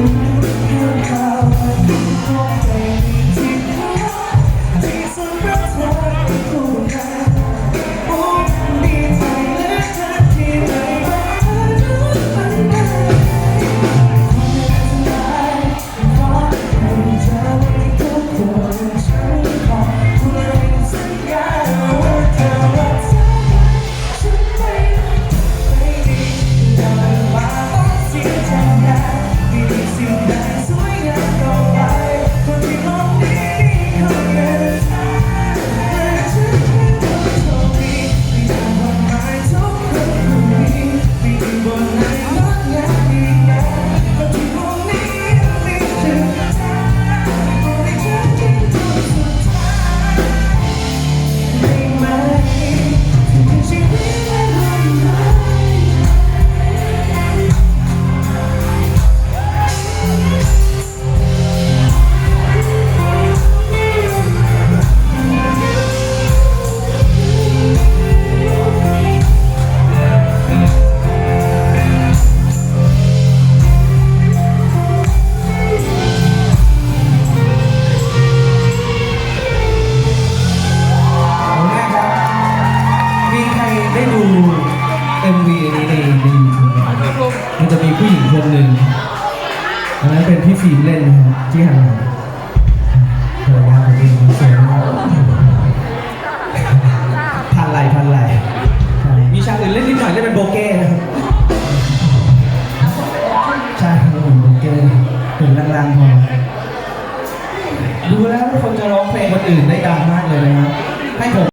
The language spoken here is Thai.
you. มันจะมีผู้หญิงคนหนึ่งอันนั้นเป็นพี่ฟิล์มเล่นนะคที่ห่างหายภรรยาผมเองสวยมากพันไหลพันไหลมีฉากอื่นเล่นดหน่อยเล่นเป็นโบเก้นะครัครัโบเก้ถึงล่างๆพอดูแล้วคนจะร้องเพลงคนอื่นได้ดังมากเลยนะครับให้ผม